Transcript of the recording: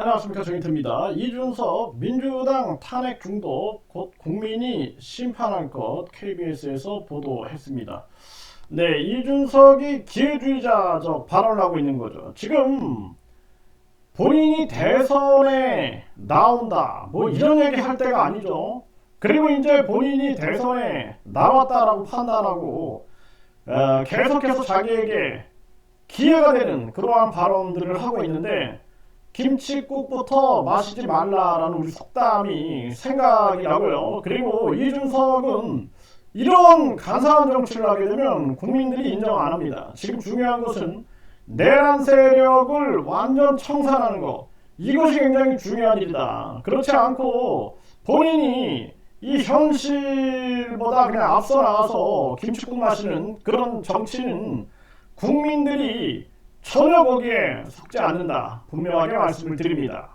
안녕하십니까 정인태입니다. 이준석 민주당 탄핵 중독 곧 국민이 심판할 것 KBS에서 보도했습니다. 네, 이준석이 기회주의자적 발언을 하고 있는 거죠. 지금 본인이 대선에 나온다 뭐 이런 얘기 할 때가 아니죠. 그리고 이제 본인이 대선에 나왔다라고 판단하고 어, 계속해서 자기에게 기회가 되는 그러한 발언들을 하고 있는데 김치국부터 마시지 말라라는 우리 속담이 생각이 나고요. 그리고 이준석은 이런 간사한 정치를 하게 되면 국민들이 인정 안 합니다. 지금 중요한 것은 내란 세력을 완전 청산하는 것. 이것이 굉장히 중요한 일이다. 그렇지 않고 본인이 이 현실보다 그냥 앞서 나가서 김치국 마시는 그런 정치는 국민들이 전혀 거기에 속지 않는다. 분명하게 말씀을 드립니다.